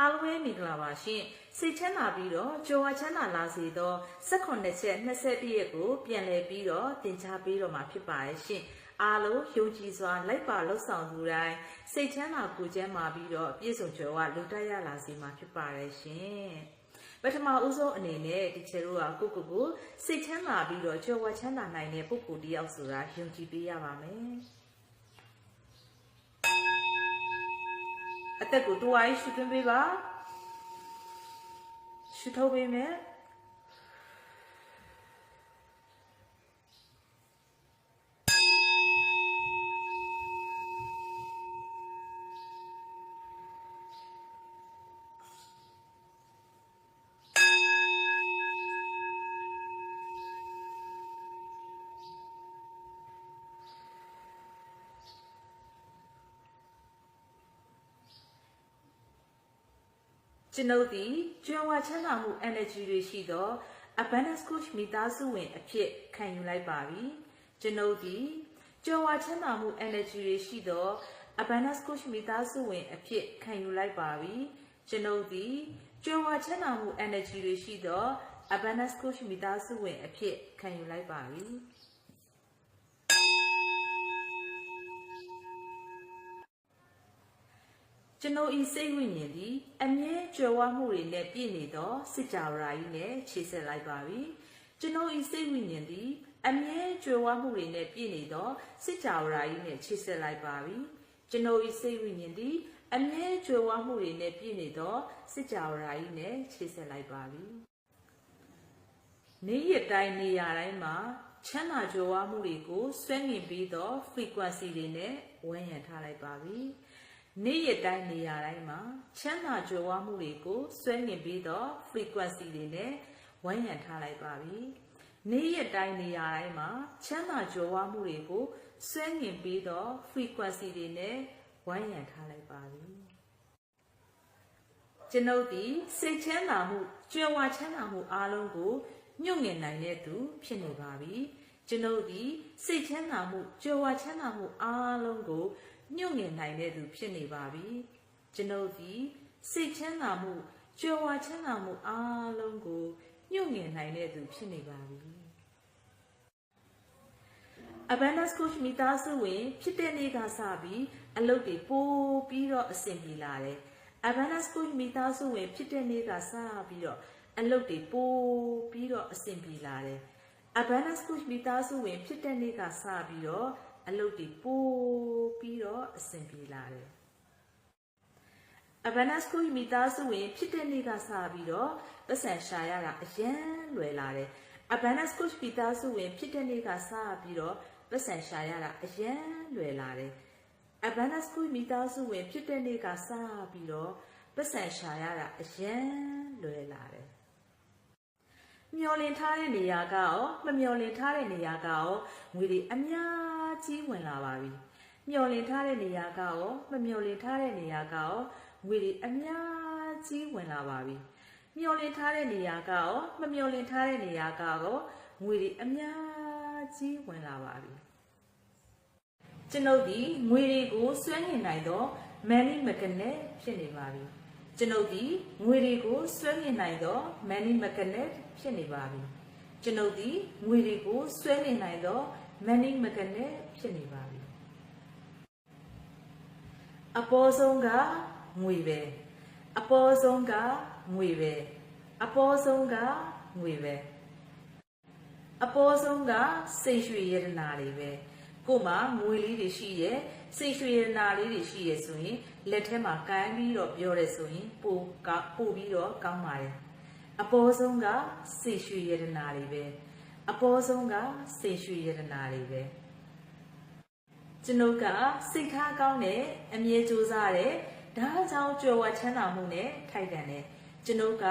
အားလုံးပဲမင်္ဂလာပါရှင်စိတ်ချမ်းသာပြီးတော့ကြွယ်ဝချမ်းသာလာစေသော18ချက်21ရက်ကိုပြန်လည်ပြီးတော့သင်ကြားပေးတော့မှာဖြစ်ပါရဲ့ရှင်အားလုံးယုံကြည်စွာလိုက်ပါလှုပ်ဆောင်သူတိုင်းစိတ်ချမ်းသာကိုယ်ကျမ်းမာပြီးတော့ပြည့်စုံကြွယ်ဝလူတက်ရလာစေမှာဖြစ်ပါရဲ့ရှင်ပထမဦးဆုံးအနေနဲ့ဒီချေတို့ကကိုကိုကိုစိတ်ချမ်းသာပြီးတော့ကြွယ်ဝချမ်းသာနိုင်တဲ့ပုဂ္ဂိုလ်တယောက်ဆိုတာယုံကြည်ပေးရပါမယ် အသက်ကိုတူဝိုင်းရှုသွင်းပေးပါရှုထုတ်ပေးမယ် ကျွန်ုပ်သည်ကျွမ်းဝချမ်းသာမှု energy တွေရှိသော abundance coach မိသားစုဝင်အဖြစ်ခံယူလိုက်ပါပြီကျွန်ုပ်သည်ကျွမ်းဝချမ်းသာမှု energy တွေရှိသော abundance coach မိသားစုဝင်အဖြစ်ခံယူလိုက်ပါပြီကျွန်ုပ်သည်ကျွမ်းဝချမ်းသာမှု energy တွေရှိသော abundance coach မိသားစုဝင်အဖြစ်ခံယူလိုက်ပါပြီ ကျွန်ုပ်ဤစိတ်ဝိညာဉ်သည်အမြဲကြွယ်ဝမှုတွေနဲ့ပြည့်နေသောစစ်ကြဝဠာကြီးနဲ့ခြေဆက်လိုက်ပါပြီကျွန်ုပ်ဤစိတ်ဝိညာဉ်သည်အမြဲကြွယ်ဝမှုတွေနဲ့ပြည့်နေသောစစ်ကြဝဠာကြီးနဲ့ခြေဆက်လိုက်ပါပြီကျွန်ုပ်ဤစိတ်ဝိညာဉ်သည်အမြဲကြွယ်ဝမှုတွေနဲ့ပြည့်နေသောစစ်ကြဝဠာကြီးနဲ့ခြေဆက်လိုက်ပါပြီနေ့ရက်တိုင်းနေရာတိုင်းမှာချမ်းသာကြွယ်ဝမှုတွေကိုဆွဲငင်ပြီးသော frequency တွေနဲ့ဝန်းရံထားလိုက်ပါပြီ။ နေ့ရက်တိုင်းနေရာတိုင်းမှာချမ်းသာကြွယ်ဝမှုတွေကိုဆွဲငင်ပြီးသော frequency တွေနဲ့ဝန်းရံထားလိုက်ပါပြီ။နေ့ရက်တိုင်းနေရာတိုင်းမှာချမ်းသာကြွယ်ဝမှုတွေကိုဆွဲငင်ပြီးသော frequency တွေနဲ့ဝန်းရံထားလိုက်ပါပြီ။ကျွန်ုပ်ဒီစိတ်ချမ်းသာမှုကြွယ်ဝချမ်းသာမှုအားလုံးကိုညှို့ငင်နိုင်တဲ့သူဖြစ်နေပါပြီကျွန်ုပ်ဒီစိတ်ချမ်းသာမှုကြွယ်ဝချမ်းသာမှုအားလုံးကို ညှို့ငင်နိုင်တဲ့သူဖြစ်နေပါပြီကျွန်ုပ်ဒီစိတ်ချမ်းသာမှုကြွယ်ဝချမ်းသာမှုအားလုံးကိုညှို့ငင်နိုင်တဲ့သူဖြစ်နေပါပြီ Abundance Coach မိသားစုဝင်ဖြစ်တဲ့နေ့ကစပြီးအလုပ်တွေပိုးပြီးတော့အဆင်ပြေလာတယ် Abundance Coach မိသားစုဝင်ဖြစ်တဲ့နေ့ကစပြီးတော့အလုပ်တွေပိုးပြီးတော့အဆင်ပြေလာတယ် Abundance Coach မိသားစုဝင်ဖြစ်တဲ့နေ့ကစပြီးတော့ အလုပ်တွေပိုးပြီးတော့အဆင်ပြေလာတယ် Abundance Coach မိသားစုဝင် ဖြစ်တဲ့နေ့ကစပြီးတော့ပတ်စံရှာရတာအရန်လွယ်လာတယ် Abundance Coach မိသားစုဝင် ဖြစ်တဲ့နေ့ကစပြီးတော့ပတ်စံရှာရတာအရန်လွယ်လာတယ် Abundance Coach မိသားစုဝင် ဖြစ်တဲ့နေ့ကစပြီးတော့ပတ်စံရှာရတာအရန်လွယ်လာတယ်မျောလင်ထားတဲ့နေရာကရောမမျောလင်ထားတဲ့နေရာကရောငွေတွေအများ ကြီးဝင်လာပါပြီမျောလင်ထားတဲ့နေရာကရောမမျောလင်ထားတဲ့နေရာကရောငွေတွေအများကြီးဝင်လာပါပြီမျောလင်ထားတဲ့နေရာကရောမမျောလင်ထားတဲ့နေရာကရောငွေတွေအများကြီးဝင်လာပါပြီကျွန်ုပ်ဒီငွေတွေကိုဆွဲငင်နိုင်သော money magnet ဖြစ်နေပါပြီကျွန်ုပ်ဒီငွေတွေကိုဆွဲငင်နိုင်သော money magnet ဖြစ်နေပါပြီ ကျွန်ုပ်ဒီငွေတွေကိုဆွဲငင်နိုင်သော money magnet ဖြစ်နေပါပြီအပေါ်ဆုံးကငွေပဲအပေါ်ဆုံးကငွေပဲအပေါ်ဆုံးကငွေပဲအပေါ်ဆုံးကစိတ်ရွှေရတနာတွေပဲကို့မှာငွေလေးတွေရှိရဲ့စိတ်ရွှေရတနာလေးတွေရှိရဲ့ဆိုရင်လက်ထဲမှာကိုင်းပြီးတော့ပြောရဲဆိုရင်ပိုကပို့ပြီးတော့ကောင်းပါတယ် အပေါ်ဆုံးကစိတ်ရွှေရတနာတွေပဲအပေါ်ဆုံးကစိတ်ရွှေရတနာတွေပဲကျွန်ုပ်ကစိတ်ထားကောင်းတဲ့အမြဲကြိုးစားတဲ့ဒါကြောင့်ကြွယ်ဝချမ်းသာမှုနဲ့ထိုက်တန်တယ်ကျွန်ုပ်က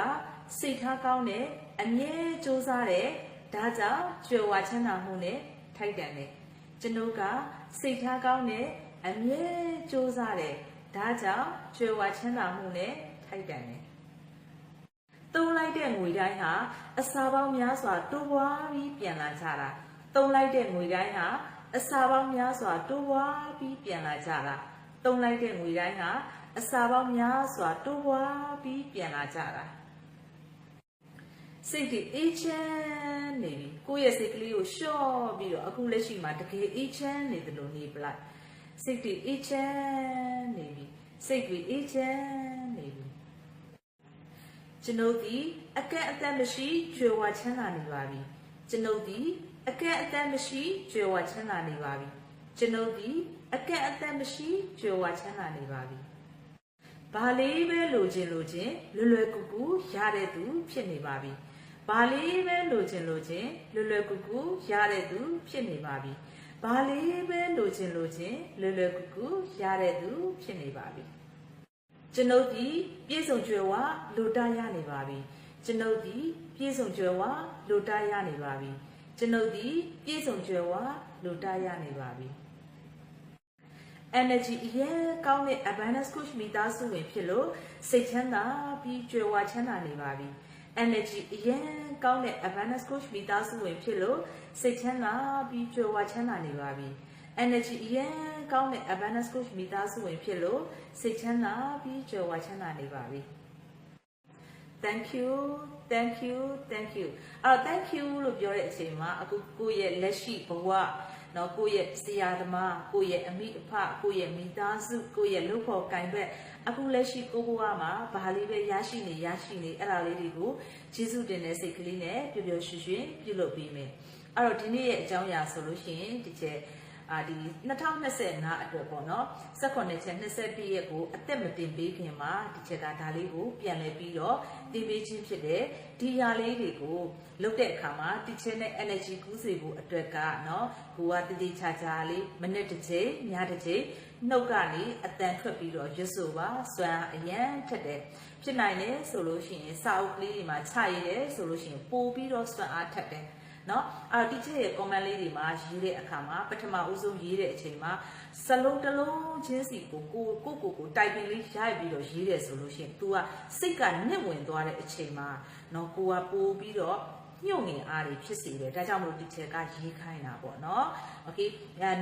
စိတ်ထားကောင်းတဲ့အမြဲကြိုးစားတဲ့ဒါကြောင့်ကြွယ်ဝချမ်းသာမှုနဲ့ထိုက်တန်တယ်ကျွန်ုပ်ကစိတ်ထားကောင်းတဲ့အမြဲကြိုးစားတဲ့ဒါကြောင့်ကြွယ်ဝချမ်းသာမှုနဲ့ထိုက်တန်တယ် သုံးလိုက်တဲ့ငွေတိုင်းဟာအစာပေါင်းများစွာတိုးပွားပြီးပြန်လာကြတာသုံးလိုက်တဲ့ငွေတိုင်းဟာအစာပေါင်းများစွာတိုးပွားပြီးပြန်လာကြတာသုံးလိုက်တဲ့ငွေတိုင်းဟာအစာပေါင်းများစွာတိုးပွားပြီးပြန်လာကြတာစိတ်ဒီအေးချမ်းနေပြီကိုယ့်ရဲ့စိတ်ကလေးကိုလျှော့ပြီးတော့အခုလက်ရှိမှာတကယ်အေးချမ်းနေတယ်လို့နေပလိုက်စိတ်ဒီအေးချမ်းနေပြီစိတ်တွေအေးချမ်းနေပြီ ကျွန်ုပ်ဒီအကန့်အသတ်မရှိကြွယ်ဝချမ်းသာနေပါပြီကျွန်ုပ်ဒီအကန့်အသတ်မရှိကြွယ်ဝချမ်းသာနေပါပြီကျွန်ုပ်ဒီအကန့်အသတ်မရှိကြွယ်ဝချမ်းသာနေပါပြီဘာလေးပဲလိုချင်လိုချင်လွယ်လွယ်ကူကူရတဲ့သူဖြစ်နေပါပြီဘာလေးပဲလိုချင်လိုချင်လွယ်လွယ်ကူကူရတဲ့သူဖြစ်နေပါပြီဘာလေးပဲလိုချင်လိုချင်လွယ်လွယ်ကူကူရတဲ့သူဖြစ်နေပါပြီ ကျွန်ုပ်ဒီပြည့်စုံကြွယ်ဝလိုတာရနေပါပြီကျွန်ုပ်ဒီပြည့်စုံကြွယ်ဝလိုတာရနေပါပြီကျွန်ုပ်ဒီပြည့်စုံကြွယ်ဝလိုတာရနေပါပြီ energy အရင်ကောင်းတဲ့ abundance coach မိသားစုဝင်ဖြစ်လို့စိတ်ချမ်းသာပြီးကြွယ်ဝချမ်းသာနေပါပြီ energy အရင်ကောင်းတဲ့ abundance coach မိသားစုဝင်ဖြစ်လို့စိတ်ချမ်းသာပြီးကြွယ်ဝချမ်းသာနေပါပြီ energy အရင်ကောင်းတဲ့ abundance coach မိသားစုဝင်ဖြစ်လို့စိတ်ချမ်းသာပြီးကြော်ဝါချမ်းသာနေပါပြီ thank you thank you thank you အဲ့တော့ thank you လို့ပြောတဲ့အချိန်မှာအခုကိုယ့်ရဲ့လက်ရှိဘဝနော်ကိုယ့်ရဲ့ဆရာသမားကိုယ့်ရဲ့အမိအဖကိုယ့်ရဲ့မိသားစုကိုယ့်ရဲ့လုပ်ဖို့ကင်ဘက်အခုလက်ရှိကိုဘဝမှာဘာလေးပဲရရှိနေရရှိနေအဲ့ဒါလေးတွေကိုကျေးဇူးတင်တဲ့စိတ်ကလေးနဲ့ပျော်ပျော်ရွှင်ရွှင်ပြုလုပ်ပေးမယ်အဲ့တော့ဒီနေ့ရဲ့အကြောင်းအရာဆိုလို့ရှိရင်ဒီချက် အာဒီ2025အတွက်ပေါ့နော်18ချက်22ရက်ကိုအသက်မတင်ပေးခင်မှာဒီချက်ကဒါလေးကိုပြန်လည်ပြီးတော့တင်ပေးခြင်းဖြစ်တဲ့ဒီຢာလေးတွေကိုလုတ်တဲ့အခါမှာဒီချက်နဲ့ energy ကူးစေဖို့အတွက်ကနော်ကိုကတတိချာချာလေးမိနစ်တစ်ချိန်ညတစ်ချိန်နှုတ်ကနေအတန်ထွက်ပြီးတော့ရွတ်ဆိုပါစွမ်းအရန်ထက်တယ်ဖြစ်နိုင်တယ်ဆိုလို့ရှိရင်စာအုပ်ကလေးတွေမှာခြရရတယ်ဆိုလို့ရှိရင်ပို့ပြီးတော့စွမ်းအားထက်တယ် เนาะအာတီချာရဲ့ comment လေးတွေမှာရေးတဲ့အခါမှာပထမဦးဆုံးရေးတဲ့အချိန်မှာစလုံးတစ်လုံးချင်းစီကိုကိုကိုကိုကိုတိုင်ပင်လေးရိုက်ပြီးတော့ရေးတယ်ဆိုလို့ရှိရင် तू ကစိတ်ကနစ်ဝင်သွားတဲ့အချိန်မှာเนาะကိုကပို့ပြီးတော့ညှို့ငင်အားတွေဖြစ်စေတယ်ဒါကြောင့်မလို့ဒီချက်ကရေးခိုင်းတာပေါ့နော်โอเค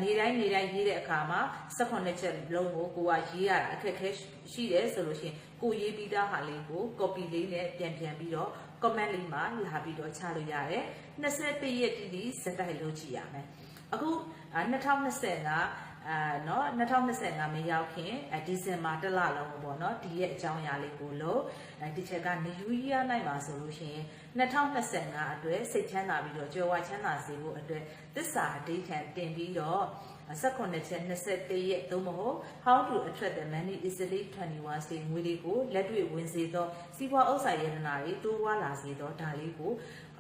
နေတိုင်းနေတိုင်းရေးတဲ့အခါမှာ18ချက်လုံးကိုကိုကရေးရတာအခက်အခဲရှိတယ်ဆိုလို့ရှိရင်ကိုရေးပြီးသားဟာလေးကို copy လေးနဲ့ပြန်ပြန်ပြီးတော့ comment လေးမှာလာပြီးတော့ချလို့ရတယ်21ရက်တိတိစက်တိုက်လုပ်ကြည့်ရမယ်အခု2020ကအာเนาะ2025မရောက်ခင်ဒီဇင်ဘာတစ်လလုံးပေါ့เนาะဒီရဲ့အကြောင်းအရာလေးကိုလို့ဒီချက်ကနေယူရီးယားနိုင်မှာဆိုလို့ရှိရင်2025အတွက်စိတ်ချမ်းသာပြီးတော့ကြွယ်ဝချမ်းသာစေဖို့အတွက်သစ္စာအဓိဋ္ဌာန်တင်ပြီးတော့ 18ချက်21ရက်သို့မဟုတ် how to attract the money easily 21 state ငွေတွေကိုလက်တွေ့ဝင်စေသောစီးပွားဥစ္စာရတနာတွေတိုးပွားလာစေသောဒါလေးကို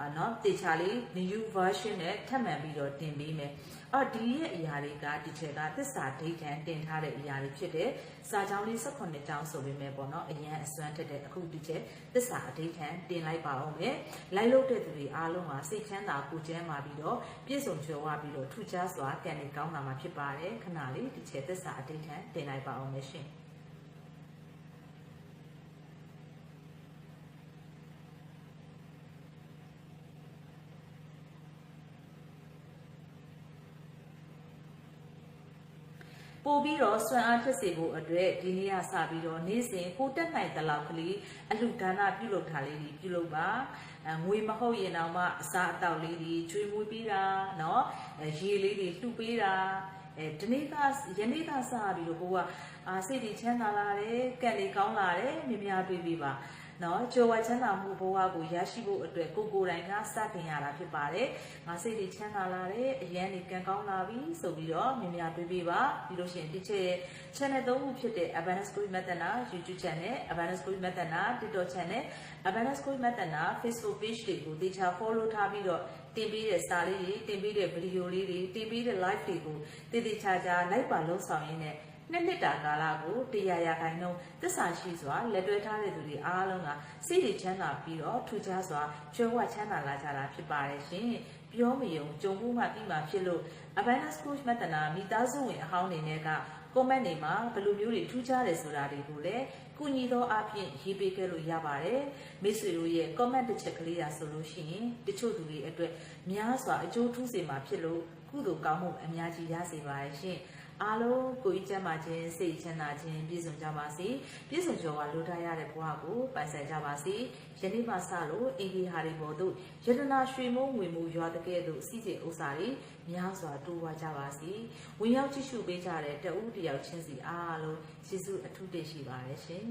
အာနော်တေချာလေး new version နဲ့ထပ်မံပြီးတော့တင်ပေးမယ်။အော်ဒီရဲ့အရာတွေကဒီချက်ကသစ္စာဒိဋ္ဌံတင်ထားတဲ့အရာတွေဖြစ်တယ်။စာကြောင်းလေး18ကြောင်းဆိုပေမဲ့ပေါ့နော်အရင်အစွမ်းတက်တဲ့အခုဒီချက်သစ္စာဒိဋ္ဌံတင်လိုက်ပါအောင်မယ်။လိုက်လို့တဲ့သူတွေအားလုံးကစိတ်ချမ်းသာကိုကျမ်းမာပြီးတော့ပြည့်စုံကြွယ်ဝပြီးတော့ထူးခြားစွာပြန်နေကောင်းလာမှာဖြစ်ပါတယ်။ခဏလေးဒီချက်သစ္စာဒိဋ္ဌံတင်လိုက်ပါအောင်မယ်ရှင်။ ပို့ပြီးတော့စွမ်းအားထက်စေဖို့အတွက်ဒီနေ့ကစပြီးတော့နေ့စဉ်ကိုတက်နိုင်တဲ့လောက်ကလေးအလှဒါနပြုလုပ်တာလေးတွေပြုလုပ်ပါအငွေမဟုတ်ရင်တော့မှအစားအသောက်လေးတွေကျွေးမွေးပေးတာเนาะရေလေးတွေလှူပေးတာအဲဒီနေ့ကယနေ့ကစပြီးတော့ကိုကအာစိတ်တွေချမ်းသာလာတယ်ကံတွေကောင်းလာတယ်မြများတွေ့ပြီပါ နော်ကြိုဝချမ်းသာမှုဘဝကိုရရှိဖို့အတွက်ကိုကိုယ်တိုင်ကစတင်ရတာဖြစ်ပါတယ်။ငါစိတ်တွေချမ်းသာလာတယ်အရန်နေကံကောင်းလာပြီဆိုပြီးတော့မြင်များတွေးပေးပါပြီးလို့ရှိရင်ဒီချက်ရဲ့ channel သုံးခုဖြစ်တဲ့ Abundance Coach Method နာ YouTube channel Abundance Coach Method နာ TikTok channel Abundance Coach Method နာ Facebook page တွေကိုတေချာ follow ထားပြီးတော့တင်ပေးတဲ့စာလေးတွေတင်ပေးတဲ့ဗီဒီယိုလေးတွေတင်ပေးတဲ့ live တွေကိုတည်တည်ချာချာလိုက်ပါလုံးဆောင်ရင်းနဲ့ နှစ်နှစ်တာကာလကိုတရားရခိုင်နှုန်းသစ္စာရှိစွာလက်တွဲထားတဲ့သူတွေအားလုံးကစိတ်တွေချမ်းသာပြီးတော့ထူခြားစွာကြွယ်ဝချမ်းသာလာကြတာဖြစ်ပါတယ်ရှင်ပြောမယုံကြုံမှုမှပြီးမှဖြစ်လို့ Abundance Coach မတနာမိသားစုဝင်အဟောင်းနေနဲ့က comment တွေမှာဘယ်လိုမျိုးတွေထူးခြားတယ်ဆိုတာတွေကိုလည်းကုညီသောအဖြစ်ရေးပေးခဲ့လို့ရပါတယ်မိတ်ဆွေတို့ရဲ့ comment တစ်ချက်ကလေးရာဆိုလို့ရှိရင်တချို့သူတွေအတွက်များစွာအကျိုးထူးစေမှာဖြစ်လို့ကုသိုလ်ကောင်းမှုအများကြီးရစေပါရဲ့ရှင် အားလုံးကိုယ်ကြီးကျမ်းမာခြင်းစိတ်ချမ်းသာခြင်းပြည့်စုံကြပါစေပြည့်စုံကြောကလိုထားရတဲ့ဘဝကိုပိုင်ဆိုင်ကြပါစေယနေ့မှစလို့အင်ဒီဟာရီပေါ်သို့ယတနာရွှေမိုးငွေမိုးရွာတကဲ့သို့စီးစိမ်ဥစ္စာတွေများစွာတိုးပွားကြပါစေဝင်ရောက်ကြည့်ရှုပေးကြတဲ့တဦးတယောက်ချင်းစီအားလုံးကျေးဇူးအထူးတင်ရှိပါတယ်ရှင်